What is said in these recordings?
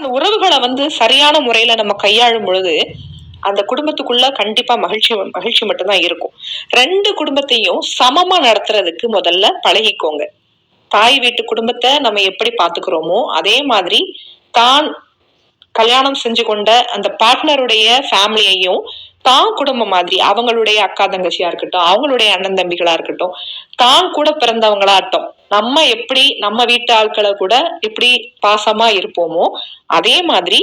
அந்த உறவுகளை வந்து சரியான முறையில நம்ம கையாளும் பொழுது அந்த குடும்பத்துக்குள்ள கண்டிப்பா மகிழ்ச்சி மகிழ்ச்சி மட்டும்தான் இருக்கும். ரெண்டு குடும்பத்தையும் சமமா நடத்துறதுக்கு முதல்ல பழகிக்கோங்க. தாய் வீட்டு குடும்பத்தை நம்ம எப்படி பாத்துக்கிறோமோ அதே மாதிரி தான் கல்யாணம் செஞ்சு கொண்ட அந்த பார்ட்னருடைய ஃபேமிலியையும் தான் குடும்பம் மாதிரி அவங்களுடைய அக்கா தங்கச்சியா இருக்கட்டும் அவங்களுடைய அண்ணன் தம்பிகளா இருக்கட்டும் தான் கூட பிறந்தவங்களாட்டும் நம்ம எப்படி நம்ம வீட்டு ஆட்களை கூட எப்படி பாசமா இருப்போமோ அதே மாதிரி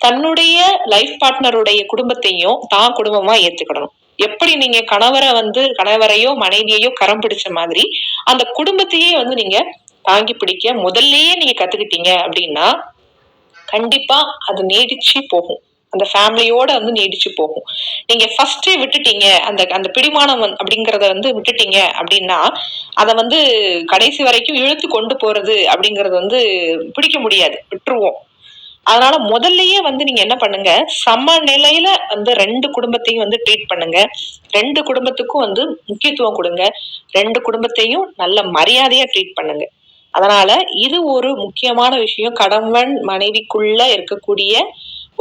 தன்னுடைய லைஃப் பார்ட்னருடைய குடும்பத்தையும் தான் குடும்பமா ஏத்துக்கிடணும் எப்படி நீங்க கணவரை வந்து கணவரையோ மனைவியையோ கரம் பிடிச்ச மாதிரி அந்த குடும்பத்தையே வந்து நீங்க தாங்கி பிடிக்க முதல்லயே நீங்க கத்துக்கிட்டீங்க அப்படின்னா கண்டிப்பா அது நீடிச்சு போகும். அந்த ஃபேமிலியோட வந்து நீடிச்சு போகும். நீங்க ஃபர்ஸ்டே விட்டுட்டீங்க அந்த அந்த பிடிமானம் அப்படிங்கறத வந்து விட்டுட்டீங்க அப்படின்னா அதை வந்து கடைசி வரைக்கும் இழுத்து கொண்டு போறது அப்படிங்கறது வந்து பிடிக்க முடியாது விட்டுருவோம். அதனால முதல்லயே வந்து நீங்க என்ன பண்ணுங்க சம நிலையில வந்து ரெண்டு குடும்பத்தையும் வந்து ட்ரீட் பண்ணுங்க. ரெண்டு குடும்பத்துக்கும் வந்து முக்கியத்துவம் கொடுங்க. ரெண்டு குடும்பத்தையும் நல்ல மரியாதையா ட்ரீட் பண்ணுங்க. அதனால இது ஒரு முக்கியமான விஷயம். கணவன் மனைவிக்குள்ள இருக்கக்கூடிய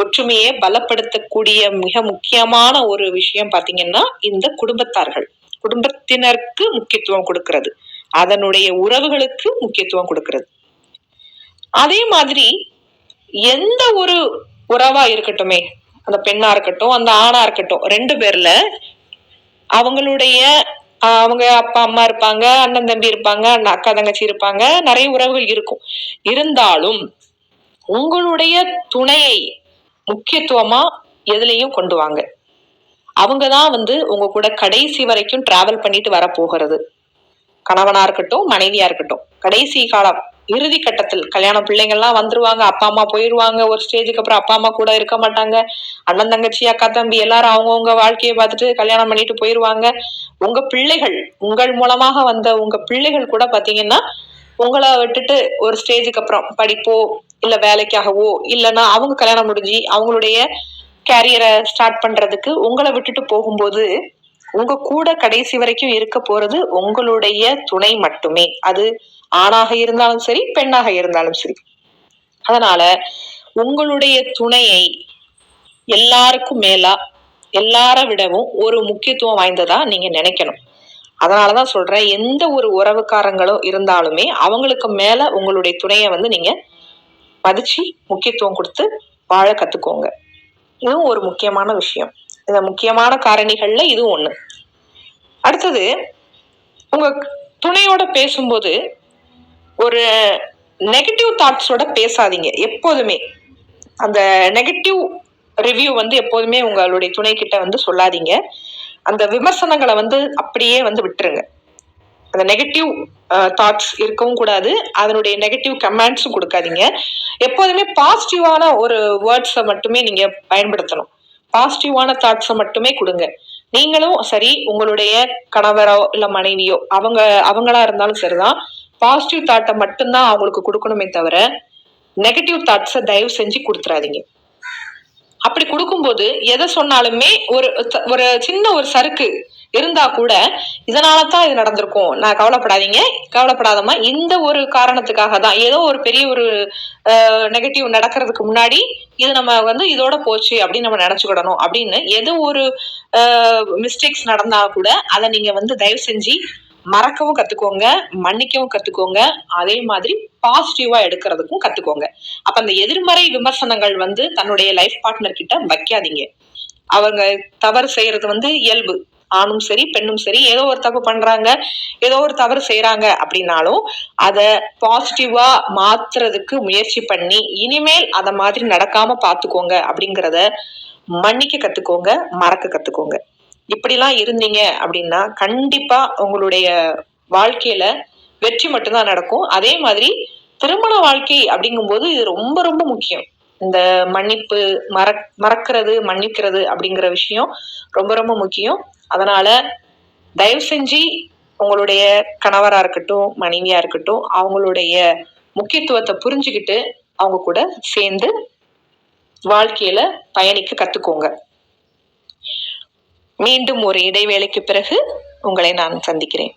ஒற்றுமையை பலப்படுத்தக்கூடிய மிக முக்கியமான ஒரு விஷயம் பாத்தீங்கன்னா இந்த குடும்பத்தார்கள். குடும்பத்தினருக்கு முக்கியத்துவம் கொடுக்கிறது. அதனுடைய உறவுகளுக்கு முக்கியத்துவம் கொடுக்கிறது. அதே மாதிரி எந்த ஒரு உறவா இருக்கட்டுமே அந்த பெண்ணா இருக்கட்டும் அந்த ஆணா இருக்கட்டும் ரெண்டு பேர்ல அவங்களுடைய அவங்க அப்பா அம்மா இருப்பாங்க அண்ணன் தம்பி இருப்பாங்க அண்ணன் அக்கா தங்கச்சி இருப்பாங்க நிறைய உறவுகள் இருக்கும். இருந்தாலும் உங்களுடைய துணையை முக்கியத்துவமா எதுலையும் கொண்டு வாங்க. அவங்க தான் வந்து உங்க கூட கடைசி வரைக்கும் டிராவல் பண்ணிட்டு வர போகிறது கணவனா இருக்கட்டும் மனைவியா இருக்கட்டும். கடைசி காலம் இறுதி கட்டத்தில் கல்யாணம் பிள்ளைங்கள்லாம் வந்துருவாங்க அப்பா அம்மா போயிருவாங்க ஒரு ஸ்டேஜுக்கு அப்புறம் அப்பா அம்மா கூட இருக்க மாட்டாங்க. அண்ணன் தங்கச்சி அக்கா தம்பி எல்லாரும் அவங்கவுங்க வாழ்க்கையை பார்த்துட்டு கல்யாணம் பண்ணிட்டு போயிருவாங்க. உங்க பிள்ளைகள் உங்கள் மூலமாக வந்த உங்க பிள்ளைகள் கூட பாத்தீங்கன்னா உங்களை விட்டுட்டு ஒரு ஸ்டேஜுக்கு அப்புறம் படிப்போ இல்ல வேலைக்காகவோ இல்லைன்னா அவங்க கல்யாணம் முடிஞ்சு அவங்களுடைய கேரியரை ஸ்டார்ட் பண்றதுக்கு உங்களை விட்டுட்டு போகும்போது உங்க கூட கடைசி வரைக்கும் இருக்க போறது உங்களுடைய துணை மட்டுமே. அது ஆணாக இருந்தாலும் சரி பெண்ணாக இருந்தாலும் சரி. அதனால உங்களுடைய துணையை எல்லாருக்கும் மேலா எல்லார விடவும் ஒரு முக்கியத்துவம் வாய்ந்ததா நீங்க நினைக்கணும். அதனாலதான் சொல்றேன் எந்த ஒரு உறவுக்காரங்களும் இருந்தாலுமே அவங்களுக்கு மேல உங்களுடைய துணையை வந்து நீங்க மதித்து முக்கியத்துவம் கொடுத்து வாழ கத்துக்கோங்க. இதுவும் ஒரு முக்கியமான விஷயம். இந்த முக்கியமான காரணிகள்ல இதுவும் ஒண்ணு. அடுத்தது உங்க துணையோட பேசும்போது ஒரு நெகட்டிவ் தாட்ஸோட பேசாதீங்க எப்போதுமே. அந்த நெகட்டிவ் ரிவ்யூ வந்து எப்போதுமே உங்களுடைய துணை கிட்ட வந்து சொல்லாதீங்க. அந்த விமர்சனங்களை வந்து அப்படியே வந்து விட்டுருங்க. அந்த நெகட்டிவ் தாட்ஸ் uh, இருக்கவும் கூடாது. அதனுடைய நெகட்டிவ் கமெண்ட்ஸும் கொடுக்காதீங்க. எப்போதுமே பாசிட்டிவான ஒரு வேர்ட்ஸை மட்டுமே நீங்க பயன்படுத்தணும். பாசிட்டிவான தாட்ஸை மட்டுமே கொடுங்க. நீங்களும் சரி உங்களுடைய கணவரோ இல்லை மனைவியோ அவங்க அவங்களா இருந்தாலும் சரிதான். பாசிட்டிவ் தாட்டை மட்டும்தான் அவங்களுக்கு கொடுக்கணுமே தவிர நெகட்டிவ் தாட்ஸை தயவு செஞ்சு கொடுத்துறாதீங்க. அப்படி கொடுக்கும்போது எதை சொன்னாலுமே ஒரு ஒரு சின்ன ஒரு சறுக்கு இருந்தா கூட இதனால தான் இது நடந்திருக்கும். நான் கவலைப்படாதீங்க. கவலைப்படாதமா இந்த ஒரு காரணத்துக்காக தான். ஏதோ ஒரு பெரிய ஒரு நெகட்டிவ் நடக்கிறதுக்கு முன்னாடி இது நம்ம வந்து இதோட போச்சு அப்படின்னு நம்ம நினைச்சுக்கிடணும். அப்படின்னு எது ஒரு மிஸ்டேக்ஸ் நடந்தா கூட அதை நீங்க வந்து தயவு செஞ்சு மறக்கவும் கத்துக்கோங்க. மன்னிக்கவும் கத்துக்கோங்க. அதே மாதிரி பாசிட்டிவா எடுக்கிறதுக்கும் கத்துக்கோங்க. அப்ப அந்த எதிர்மறை விமர்சனங்கள் வந்து தன்னுடைய லைஃப் பார்ட்னர் கிட்ட வைக்காதீங்க. அவங்க தவறு செய்யறது வந்து இயல்பு. ஆணும் சரி பெண்ணும் சரி ஏதோ ஒரு தப்பு பண்றாங்க ஏதோ ஒரு தவறு செய்யறாங்க அப்படின்னாலும் அதை பாசிட்டிவா மாத்துறதுக்கு முயற்சி பண்ணி இனிமேல் அத மாதிரி நடக்காம பாத்துக்கோங்க அப்படிங்கிறத மன்னிக்க கத்துக்கோங்க மறக்க கத்துக்கோங்க. இப்படிலாம் இருந்தீங்க அப்படின்னா கண்டிப்பா உங்களுடைய வாழ்க்கையில வெற்றி மட்டும்தான் நடக்கும். அதே மாதிரி திருமண வாழ்க்கை அப்படிங்கும்போது இது ரொம்ப ரொம்ப முக்கியம். இந்த மன்னிப்பு மற மறக்கிறது மன்னிக்கிறது அப்படிங்கிற விஷயம் ரொம்ப ரொம்ப முக்கியம். அதனால தயவு செஞ்சு உங்களுடைய கணவரா இருக்கட்டும் மனைவியா இருக்கட்டும் அவங்களுடைய முக்கியத்துவத்தை புரிஞ்சுக்கிட்டு அவங்க கூட சேர்ந்து வாழ்க்கையில பயணிக்க கத்துக்கோங்க. மீண்டும் ஒரு இடைவேளைக்கு பிறகு உங்களை நான் சந்திக்கிறேன்.